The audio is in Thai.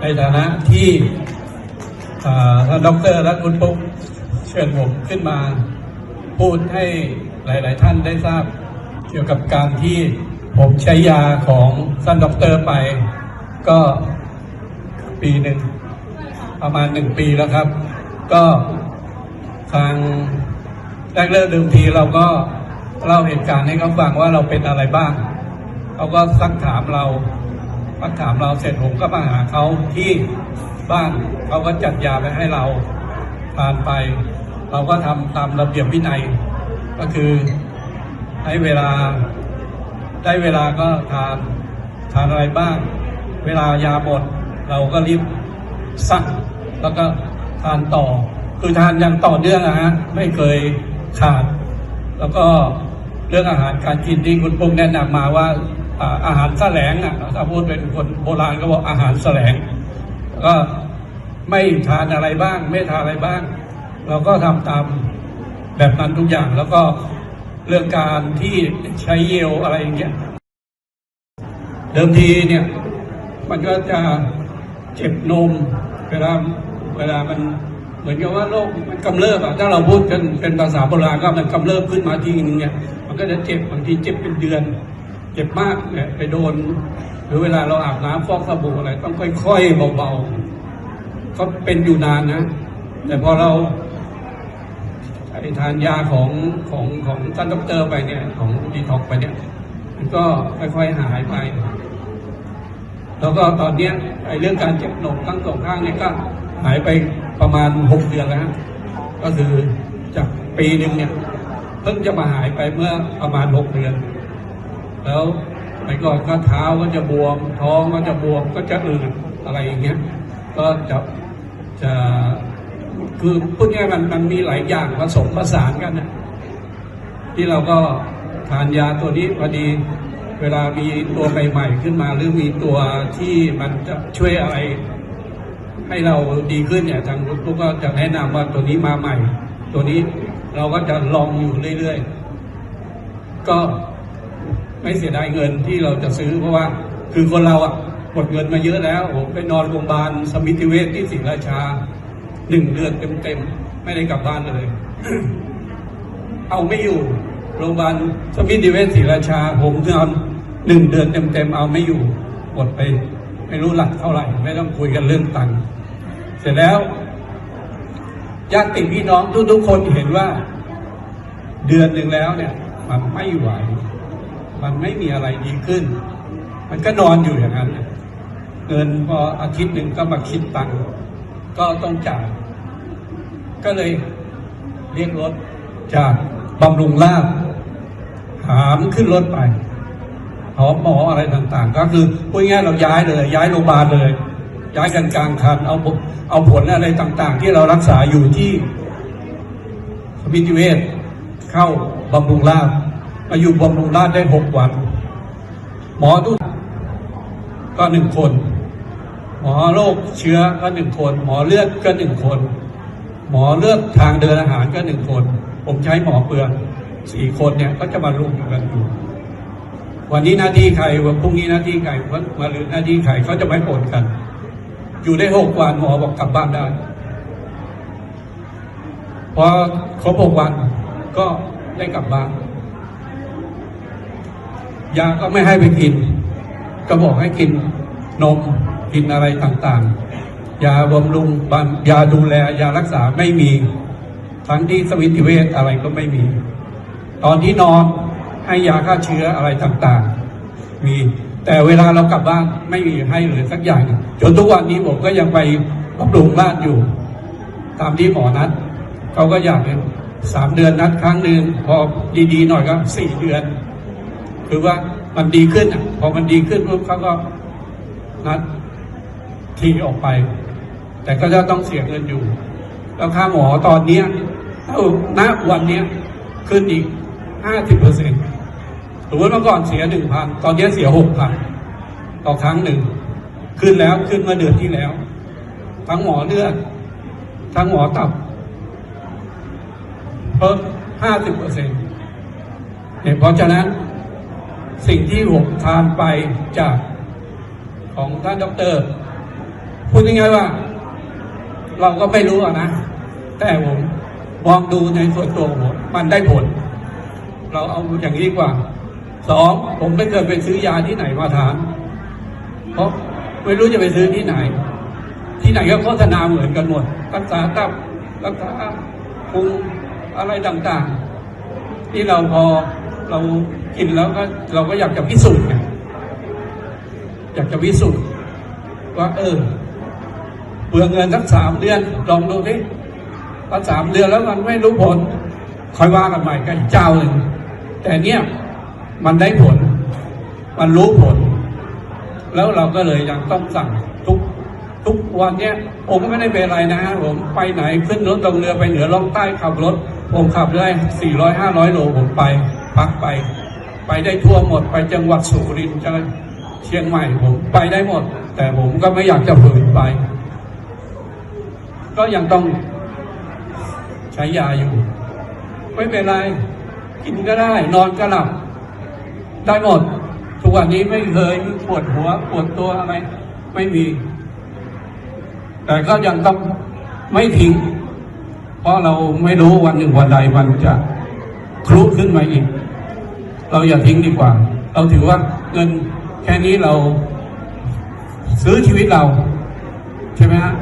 ในฐานะที่ท่านดรและคุณปุ๊กเชิญผมขึ้นมาพูดให้หลาย ๆ ท่านได้ทราบเกี่ยวกับการที่ผมใช้ยาของท่านดรไป ก็ปีหนึ่งประมาณหนึ่งปีแล้วครับ ก็ทางแรกเริ่มเดิมทีเราก็เล่าเหตุการณ์ให้เขาฟังว่าเราเป็นอะไรบ้าง เขาก็ซักถามเรา ซักถามเราเสร็จผมก็มาหาเขาที่บ้านเขาก็จัดยาไปให้เราทานไป เราก็ทำตามระเบียบวินัย ก็คือให้เวลาได้เวลาก็ทานทานอะไรบ้าง เวลายาหมดเราก็รีบสั่งแล้วก็ทานต่อ คือทานอย่างต่อเนื่องนะฮะไม่เคยขาด แล้วก็เรื่องอาหารการกินที่คุณปุ้งแนะนำมาว่า อาหารแสลงอะถ้าพูดเป็นคนโบราณก็บอกอาหารแสลง ก็ไม่ทานอะไรบ้าง ไม่ทานอะไรบ้าง เราก็ทำตามแบบนั้นทุกอย่างแล้วก็เรื่องการที่ใช้เยลอะไรอย่างเงี้ยเดิมทีเนี่ย มันก็จะเจ็บนมเวลาเวลามันเหมือนกับว่าโรคมันกำเริบอะถ้าเราพูดกันเป็นภาษาโบราณก็มันกำเริบขึ้นมาทีนึงเนี่ยมันก็จะเจ็บบางทีเจ็บเป็นเดือน เจ็บมากเนี่ยไปโดน หรือเวลาเราอาบน้ำฟอกสบู่อะไร ต้องค่อยๆเบาๆก็เป็นอยู่นานนะ แต่พอเราไอ้ทานยาของของของท่านดอกเตอรไปเนี่ย ของดีท็อกไปเนี่ย มันก็ค่อยๆหายไป แล้วก็ตอนเนี้ยไอ้เรื่องการเจ็บหนกทั้งสองข้างเนี่ยก็หายไปประมาณหกเดือนแล้วก็คือจากปีหนึ่งเนี่ยเพิ่งจะมาหายไปเมื่อประมาณหกเดือน แล้วไปก่อนก็เท้าก็จะบวม ท้องก็จะบวมก็จะอืดอะไรอย่างเงี้ย ก็จะจะคือพูดง่ายมันมันมีหลายอย่างผสมผสานกันนะที่เราก็ทานยาตัวนี้พอดีเวลามีตัวใหม่ๆขึ้นมา หรือมีตัวที่มันจะช่วยอะไร ให้เราดีขึ้นเนี่ยทางคุณปุ๊กก็จะแนะนำว่าตัวนี้มาใหม่ ตัวนี้เราก็จะลองอยู่เรื่อยๆ ก็ ไม่เสียดายเงินที่เราจะซื้อเพราะว่าคือคนเราอะหมดเงินมาเยอะแล้วผมไปนอนโรงพยาบาลสมิติเวชที่ศรีราชาหนึ่งเดือนเต็มๆไม่ได้กลับบ้านเลย เอาไม่อยู่โรงพยาบาลสมิติเวชศรีราชา ผมนอนหนึ่งเดือนเต็มๆเอาไม่อยู่หมดไปไม่รู้หลักเท่าไหร่ ไม่ต้องคุยกันเรื่องตังค์เสร็จแล้วญาติพี่น้องทุกๆคนเห็นว่า เดือนหนึ่งแล้วเนี่ย มันไม่ไหว มันไม่มีอะไรดีขึ้น มันก็นอนอยู่อย่างนั้นเงินพออาทิตย์หนึ่งก็มาคิดตังค์ก็ต้องจ่ายก็เลยเรียกรถจากบำรุงราษฎร์หามขึ้นรถไปหอหมออะไรต่างๆ ก็คือพูดง่ายเราย้ายเลย ย้ายโรงพยาบาลเลย ย้ายกันกลางคันเอาเอาผลอะไรต่าง ๆ ที่เรารักษาอยู่ที่สมิติเวชเข้าบำรุงราษฎร์ มาอยู่บำรุงราษฎร์ได้หกวัน หมอทุกก็หนึ่งคน หมอโรคเชื้อก็หนึ่งคน หมอเลือดก็หนึ่งคน หมอเลือดทางเดินอาหารก็หนึ่งคน ผมใช้หมอเปลืองสี่คนเนี่ยก็จะมารวมกันอยู่วันนี้หน้าที่ใครวันพรุ่งนี้หน้าที่ใครวันมาหรือหน้าที่ใครเขาจะไม่ปนกัน อยู่ได้หกวันหมอบอกกลับบ้านได้พอครบหกวันก็ได้กลับบ้าน ยาก็ไม่ให้ไปกิน ก็บอกให้กินนมกินอะไรต่างๆ ยาบำรุงยาดูแล ยารักษาไม่มี ทั้งที่สวิติเวชอะไรก็ไม่มี ตอนที่นอนให้ยาฆ่าเชื้ออะไรต่างๆ มี แต่เวลาเรากลับบ้านไม่มีให้เลยสักอย่างจนทุกวันนี้ผมก็ยังไปบำรุงบ้านอยู่ ตามที่หมอนัดเขาก็อยากเป็นสามเดือนนัดครั้งหนึ่งพอดีๆหน่อยก็สี่เดือน คือว่ามันดีขึ้นอะ พอมันดีขึ้นปุ๊บเขาก็นัดทีออกไป แต่ก็จะต้องเสียเงินอยู่ แล้วค่าหมอตอนเนี้ยถ้าณวันเนี้ยขึ้นอีกห้าสิบเปอร์เซ็นต์สมมติเมื่อก่อนเสียหนึ่งพันตอนนี้เสียหกพันต่อครั้งหนึ่ง ขึ้นแล้วขึ้นเมื่อเดือนที่แล้ว ทั้งหมอเลือดทั้งหมอตับเพิ่มห้าสิบเปอร์เซ็นต์เพราะฉะนั้น สิ่งที่ผมทานไปจากของท่านด็อกเตอร์พูดง่ายๆว่า เราก็ไม่รู้นะ แต่ผมมองดูในส่วนตัวผมมันได้ผล เราเอาอย่างนี้กว่าสองผมไม่เคยไปซื้อยาที่ไหนมาทานเพราะไม่รู้จะไปซื้อที่ไหน ที่ไหนก็โฆษณาเหมือนกันหมดรักษาตับรักษาปรุงอะไรต่างๆ ที่เราพอ เรากินแล้วก็เราก็อยากจะพิสูจน์ไงอยากจะพิสูจน์ว่าเออเปลืองเงินสักสามเดือนลองดูสิพอสามเดือนแล้วมันไม่รู้ผลคอยว่ากันใหม่กันเจ้าหนึ่งแต่เนี่ยมันได้ผล มันรู้ผล แล้วเราก็เลยยังต้องสั่งทุกทุกวันเนี้ยผมก็ไม่ได้เป็นอะไรนะฮะผมไปไหนขึ้นรถลงเรือไปเหนือล่องใต้ขับรถ ผมขับได้สี่ร้อยห้าร้อยโลผมไป พักไป ไปได้ทั่วหมด ไปจังหวัดสุรินทร์จังหวัดเชียงใหม่ผมไปได้หมด แต่ผมก็ไม่อยากจะฝืนไป ก็ยังต้องใช้ยาอยู่ ไม่เป็นไร กินก็ได้ นอนก็หลับ ได้หมด ทุกวันนี้ไม่เคยปวดหัวปวดตัวอะไรไม่มี แต่ก็ยังต้องไม่ทิ้ง เพราะเราไม่รู้วันหนึ่งวันใดมันจะ ครุขึ้นมาอีก เราอย่าทิ้งดีกว่า เราถือว่าเงินแค่นี้เราซื้อชีวิตเรา ใช่ไหมฮะ